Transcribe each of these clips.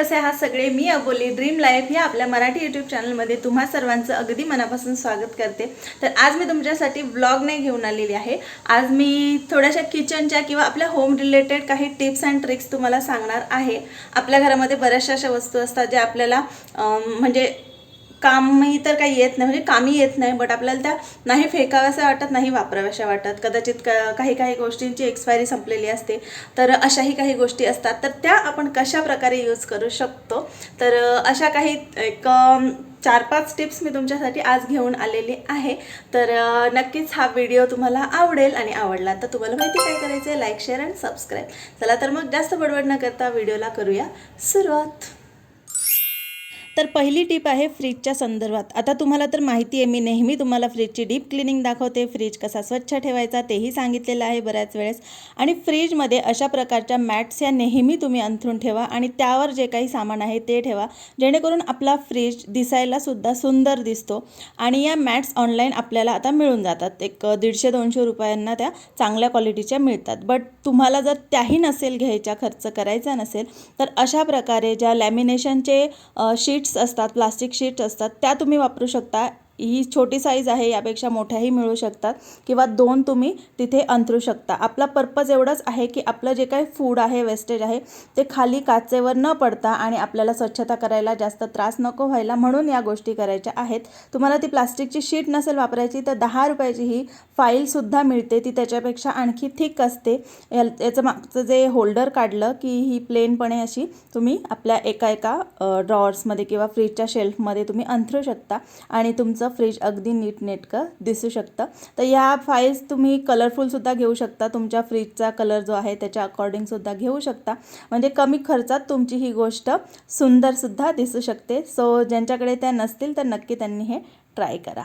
कसे आहात सगळे? मी अबोली. ड्रीम लाईफ या आपल्या मराठी यूट्यूब चॅनलमध्ये तुम्हा सर्वांचं अगदी मनापासून स्वागत करते. तर आज मी तुमच्यासाठी ब्लॉग नाही घेऊन आलेली आहे. आज मी थोड्याशा किचनच्या किंवा आपल्या होम रिलेटेड काही टिप्स अँड ट्रिक्स तुम्हाला सांगणार आहे. आपल्या घरामध्ये बऱ्याचशा अशा वस्तू असतात ज्या आपल्याला म्हणजे कामही तर काही येत नाही म्हणजे कामी येत नाही बट आपल्याला त्या नाही फेकाव्याशा वाटत नाही वापराव्याशा वाटत. कदाचित क काही काही गोष्टींची एक्सपायरी संपलेली असते तर अशाही काही गोष्टी असतात. तर त्या आपण कशा प्रकारे यूज करू शकतो? तर अशा काही एक चार पाच टिप्स मी तुमच्यासाठी आज घेऊन आलेली आहे. तर नक्कीच हा व्हिडिओ तुम्हाला आवडेल आणि आवडला तर तुम्हाला माहिती काय करायचं आहे लाईक शेअर अँड सबस्क्राईब चला तर मग जास्त बडबड न करता व्हिडिओला करूया सुरुवात. तर पहिली टीप आहे फ्रीजच्या संदर्भात. आता तुम्हाला तर माहिती आहे मी नेहमी तुम्हाला फ्रीजची डीप क्लिनिंग दाखवते. फ्रीज कसा स्वच्छ ठेवायचा तेही सांगितलेलं आहे बऱ्याच वेळेस. आणि फ्रीजमध्ये अशा प्रकारच्या मॅट्स या नेहमी तुम्ही अंथरून ठेवा आणि त्यावर जे काही सामान आहे ते ठेवा. जेणेकरून आपला फ्रीज दिसायला सुद्धा सुंदर दिसतो आणि या मॅट्स ऑनलाईन आपल्याला आता मिळून जातात. एक दीडशे दोनशे रुपयांना त्या चांगल्या क्वालिटीच्या मिळतात. बट तुम्हाला जर त्याही नसेल घ्यायच्या खर्च करायचा नसेल तर अशा प्रकारे ज्या लॅमिनेशनचे शीट्स असतात प्लास्टिक शीट्स असतात त्या तुम्ही वापरू शकता. ही छोटी साईज आहे यापेक्षा मोठ्याही मिळू शकतात. किंवा दोन तुम्ही तिथे अंथरू शकता. आपला पर्पज एवढंच आहे की आपलं जे काही फूड आहे वेस्टेज आहे ते खाली काचेवर न पडता आणि आपल्याला स्वच्छता करायला जास्त त्रास नको व्हायला म्हणून या गोष्टी करायच्या आहेत. तुम्हाला ती प्लास्टिकची शीट नसेल वापरायची तर दहा रुपयाची ही फाईलसुद्धा मिळते. ती त्याच्यापेक्षा आणखी थिक असते. याचं मागचं जे होल्डर काढलं की ही प्लेनपणे अशी तुम्ही आपल्या एका एका ड्रॉवर्समध्ये किंवा फ्रीजच्या शेल्फमध्ये तुम्ही अंथरू शकता. आणि तुमचं फ्रीज अगदी नीटनेटकं दिसू शकतं. तर या फाईल्स तुम्ही कलरफुलसुद्धा घेऊ शकता. तुमच्या फ्रीजचा कलर जो आहे त्याच्या अकॉर्डिंगसुद्धा घेऊ शकता. म्हणजे कमी खर्चात तुमची ही गोष्ट सुंदरसुद्धा दिसू शकते. सो ज्यांच्याकडे त्या नसतील तर नक्की त्यांनी हे ट्राय करा.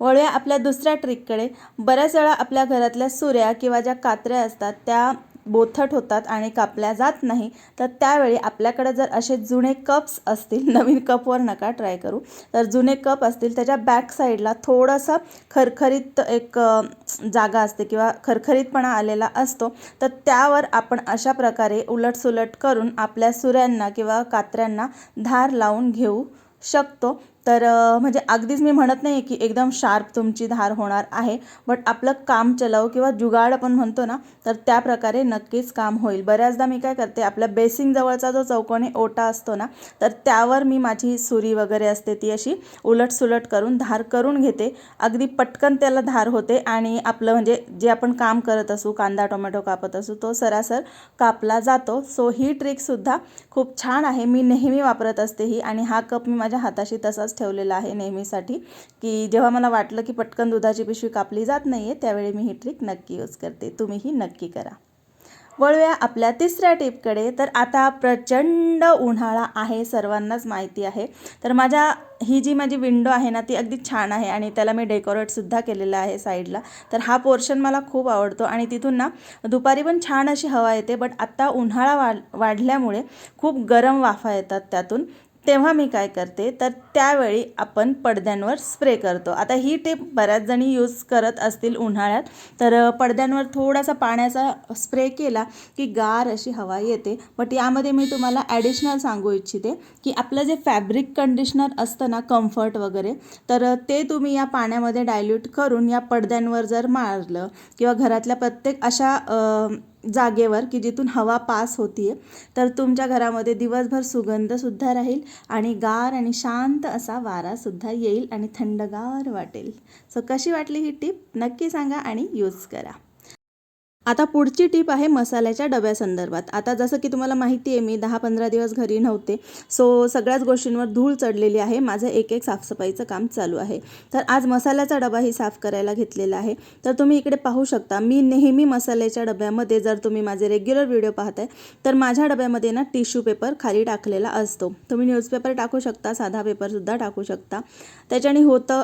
वळूया आपल्या दुसऱ्या ट्रिककडे बऱ्याच वेळा आपल्या घरातल्या सुऱ्या किंवा ज्या कात्र्या असतात त्या बोथट होतात आणि कापल्या जात नाही तर त्यावेळी आपल्याकडे जर असे जुने कप्स असतील नवीन कपवर नका ट्राय करू तर जुने कप असतील त्याच्या बॅक साईडला थोडंसं खरखरीत एक जागा असते किंवा खरखरीतपणा आलेला असतो तर त्यावर आपण अशा प्रकारे उलटसुलट करून आपल्या सुऱ्यांना किंवा कात्र्यांना धार लावून घेऊ शकतो. तर म्हणजे अगदीच मी म्हणत नाही की एकदम शार्प तुमची धार होणार आहे बट आपलं काम चलाव किंवा जुगाड आपण म्हणतो ना तर त्या प्रकारे नक्कीच काम होईल. बऱ्याचदा मी काय करते आपल्या बेसिंगजवळचा जो चौकोनी ओटा असतो ना तर त्यावर मी माझी सुरी वगैरे असते ती अशी उलटसुलट करून धार करून घेते. अगदी पटकन त्याला धार होते आणि आपलं म्हणजे जे आपण काम करत असू कांदा टोमॅटो कापत असू तो सरासर कापला जातो. सो ही ट्रिकसुद्धा खूप छान आहे. मी नेहमी वापरत असते ही आणि हा कप मी माझ्या हाताशी तसाच ठेवलेलं आहे नेहमीसाठी की जेव्हा मला वाटलं की पटकन दुधाची पिशवी कापली जात नाही आहे त्यावेळी मी ही ट्रिक नक्की यूज करते. तुम्हीही नक्की करा. वळूया आपल्या तिसऱ्या टिपकडे तर आता प्रचंड उन्हाळा आहे सर्वांनाच माहिती आहे. तर माझ्या ही जी माझी विंडो आहे ना ती अगदी छान आहे आणि त्याला मी डेकोरेटसुद्धा केलेलं आहे साईडला तर हा पोर्शन मला खूप आवडतो आणि तिथून ना दुपारी पण छान अशी हवा येते बट आत्ता उन्हाळा वाढ वाढल्यामुळे खूप गरम वाफा येतात त्यातून. तेव्हा मी काय करते तर त्यावेळी आपण पडद्यांवर स्प्रे करतो. आता ही टिप बऱ्याच जणी यूज करत असतील उन्हाळ्यात तर पडद्यांवर थोडासा पाण्याचा स्प्रे केला की गार अशी हवा येते. बट यामध्ये मी तुम्हाला ॲडिशनल सांगू इच्छिते की आपलं जे फॅब्रिक कंडिशनर असतं ना कम्फर्ट वगैरे तर ते तुम्ही या पाण्यामध्ये डायल्यूट करून या पडद्यांवर जर मारलं किंवा घरातल्या प्रत्येक अशा जागेवर की जिथून हवा पास होतीये तर तुमच्या घरामध्ये दिवसभर सुगंधसुद्धा राहील आणि गार आणि शांत असा वारासुद्धा येईल आणि थंडगार वाटेल. सो कशी वाटली ही टीप? नक्की सांगा आणि यूज करा. आता पुढची टीप आहे मसाल्याच्या डब्यासंदर्भात आता जसं की तुम्हाला माहिती आहे मी दहा पंधरा दिवस घरी नव्हते. सो सगळ्याच गोष्टींवर धूळ चढलेली आहे. माझं एक एक साफसफाईचं काम चालू आहे. तर आज मसाल्याचा डबाही साफ करायला घेतलेला आहे. तर तुम्ही इकडे पाहू शकता मी नेहमी मसाल्याच्या डब्यामध्ये जर तुम्ही माझे रेग्युलर व्हिडिओ पाहताय तर माझ्या डब्यामध्ये ना टिश्यू पेपर खाली टाकलेला असतो. तुम्ही न्यूजपेपर टाकू शकता साधा पेपरसुद्धा टाकू शकता. त्याच्याने होतं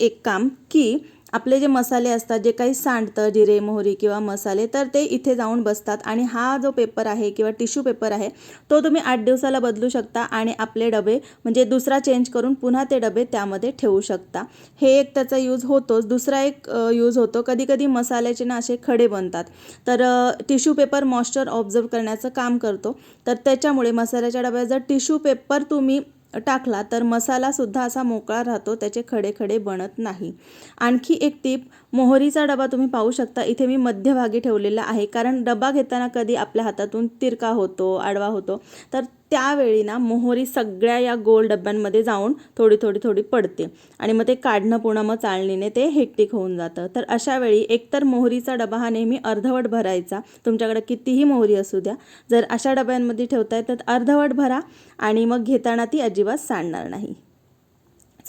एक काम की आपले जे मसाले असतात जे काही सांडतं जिरे मोहरी किंवा मसाले तर ते इथे जाऊन बसतात. आणि हा जो पेपर आहे किंवा टिश्यू पेपर आहे तो तुम्ही आठ दिवसाला बदलू शकता आणि आपले डबे म्हणजे दुसरा चेंज करून पुन्हा ते डबे त्यामध्ये ठेवू शकता. हे एक त्याचा यूज होतोच. दुसरा एक यूज होतो. कधी कधी मसाल्याचे ना असे खडे बनतात. तर टिश्यू पेपर मॉइश्चर ऑब्झर्व करण्याचं काम करतो. तर त्याच्यामुळे मसाल्याच्या डब्यात जर टिश्यू पेपर तुम्ही टाकला तर मसालासुद्धा असा मोकळा राहतो त्याचे खडे खडे बनत नाही. आणखी एक टीप मोहरीचा डबा तुम्ही पाहू शकता. इथे मी मध्यभागी ठेवलेला आहे. कारण डबा घेताना कधी आपल्या हातातून तिरका होतो आडवा होतो. तर त्यावेळी ना मोहरी सगळ्या या गोल डब्यांमध्ये जाऊन थोडी थोडी थोडी पडते. आणि मग ते काढणं पुन्हा मग चाळणीने ते हेक्टिक होऊन जातं. तर अशा वेळी एकतर मोहरीचा डबा हा नेहमी अर्धवट भरायचा. तुमच्याकडे कितीही मोहरी असू द्या. जर अशा डब्यांमध्ये ठेवताय तर अर्धवट भरा आणि मग घेताना ती अजिबात सांडणार नाही.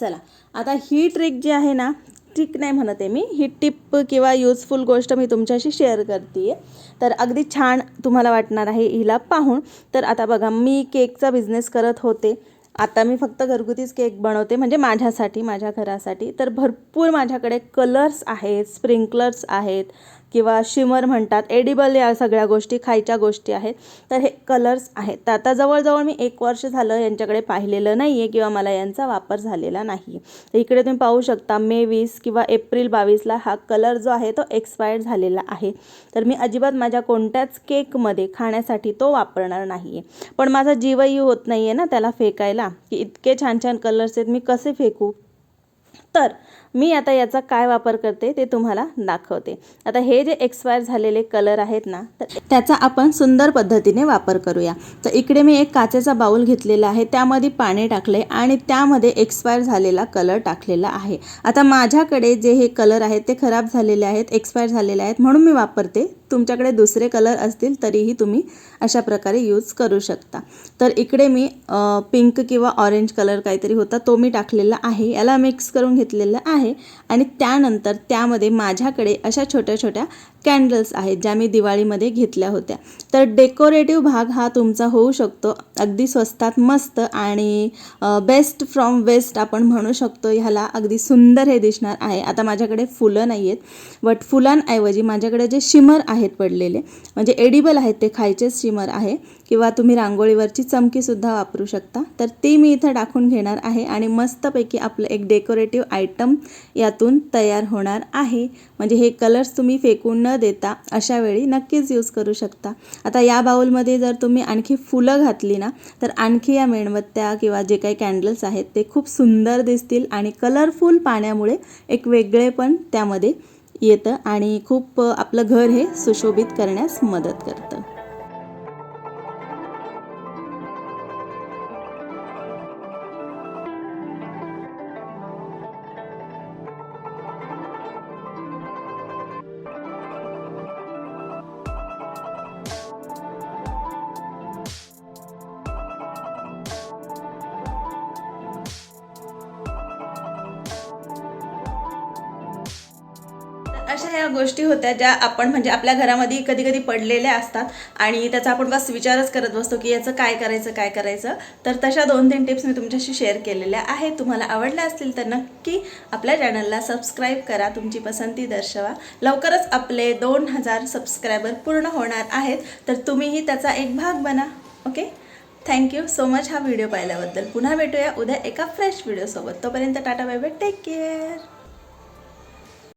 चला. आता ही ट्रिक जी आहे ना ट्रिक नाही म्हणत आहे मी. ही टिप किंवा युजफुल गोष्ट मी तुमच्याशी शेअर करते तर अगदी छान तुम्हाला वाटणार आहे हिला पाहून. तर आता बघा मी केकचा बिझनेस करत होते. आता मी फक्त घरगुतीच केक बनवते म्हणजे माझ्यासाठी माझ्या घरासाठी. तर भरपूर माझ्याकडे कलर्स आहेत स्प्रिंकलर्स आहेत. किंवा शिमर म्हणतात एडिबल या सगळ्या गोष्टी खायच्या गोष्टी आहेत. तर हे कलर्स आहेत. तर आता जवळजवळ मी एक वर्ष झालं यांच्याकडे पाहिलेलं नाही आहे किंवा मला यांचा वापर झालेला नाही. तर इकडे तुम्ही पाहू शकता मे वीस किंवा एप्रिल बावीसला हा कलर जो आहे तो एक्सपायर्ड झालेला आहे. तर मी अजिबात माझ्या कोणत्याच केकमध्ये खाण्यासाठी तो वापरणार नाही आहे पण माझा जीवही होत नाही आहे ना त्याला फेकायला की इतके छान छान कलर्स आहेत मी कसे फेकू? तर मी आता याचा काय वापर करते ते तुम्हाला दाखवते. आता हे जे एक्सपायर झालेले कलर आहेत ना तर त्याचा आपण सुंदर पद्धतीने वापर करूया. तर इकडे मी एक काचेचा बाऊल घेतलेला आहे त्यामध्ये पाणी टाकले आणि त्यामध्ये एक्सपायर झालेला कलर टाकलेला आहे. आता माझ्याकडे जे हे कलर आहेत ते खराब झालेले आहेत एक्सपायर झालेले आहेत म्हणून मी वापरते. तुमच्याकडे दुसरे कलर असतील तरीही तुम्ही अशा प्रकारे यूज करू शकता. तर इकडे मी पिंक किंवा ऑरेंज कलर काहीतरी होता तो मी टाकलेला आहे. याला मिक्स करून घेतलेला आहे. आणि त्यानंतर त्यामध्ये माझ्याकडे अशा छोट्या छोट्या कॅन्डल्स आहेत ज्या मी दिवाळीमध्ये घेतल्या होत्या. तर डेकोरेटिव्ह भाग हा तुमचा होऊ शकतो. अगदी स्वस्तात मस्त आणि बेस्ट फ्रॉम वेस्ट आपण म्हणू शकतो. ह्याला अगदी सुंदर हे दिसणार आहे. आता माझ्याकडे फुलं नाही आहेत बट फुलांऐवजी माझ्याकडे जे शिमर आहेत पडलेले म्हणजे एडिबल आहेत ते खायचेच शिमर आहे. किंवा तुम्ही रांगोळीवरची चमकीसुद्धा वापरू शकता. तर ती मी इथं टाकून घेणार आहे आणि मस्तपैकी आपलं एक डेकोरेटिव्ह आयटम यातून तयार होणार आहे. म्हणजे हे कलर्स तुम्ही फेकून न देता अशा वेळी नक्कीच यूज करू शकता. आता या बाऊलमध्ये जर तुम्ही आणखी फुलं घातली ना तर आणखी या मेणबत्त्या किंवा जे काही कॅन्डल्स आहेत ते खूप सुंदर दिसतील आणि कलरफुल पाण्यामुळे एक वेगळे पण त्यामध्ये येतं आणि खूप आपलं घर हे सुशोभित करण्यास मदत करतं. अशा ह्या गोष्टी होत्या ज्या आपण म्हणजे आपल्या घरामध्ये कधी कधी पडलेल्या असतात आणि त्याचा आपण बस विचारच करत बसतो की याचं काय करायचं काय करायचं. तर तशा दोन तीन टिप्स मी तुमच्याशी शेअर केलेल्या आहेत. तुम्हाला आवडल्या असतील तर नक्की आपल्या चॅनलला सबस्क्राईब करा. तुमची पसंती दर्शवा. लवकरच आपले दोन हजार सबस्क्रायबर पूर्ण होणार आहेत. तर तुम्हीही त्याचा एक भाग बना. Okay? Thank you so much हा व्हिडिओ पाहिल्याबद्दल. पुन्हा भेटूया उद्या एका फ्रेश व्हिडिओसोबत तोपर्यंत tata bye bye. Take care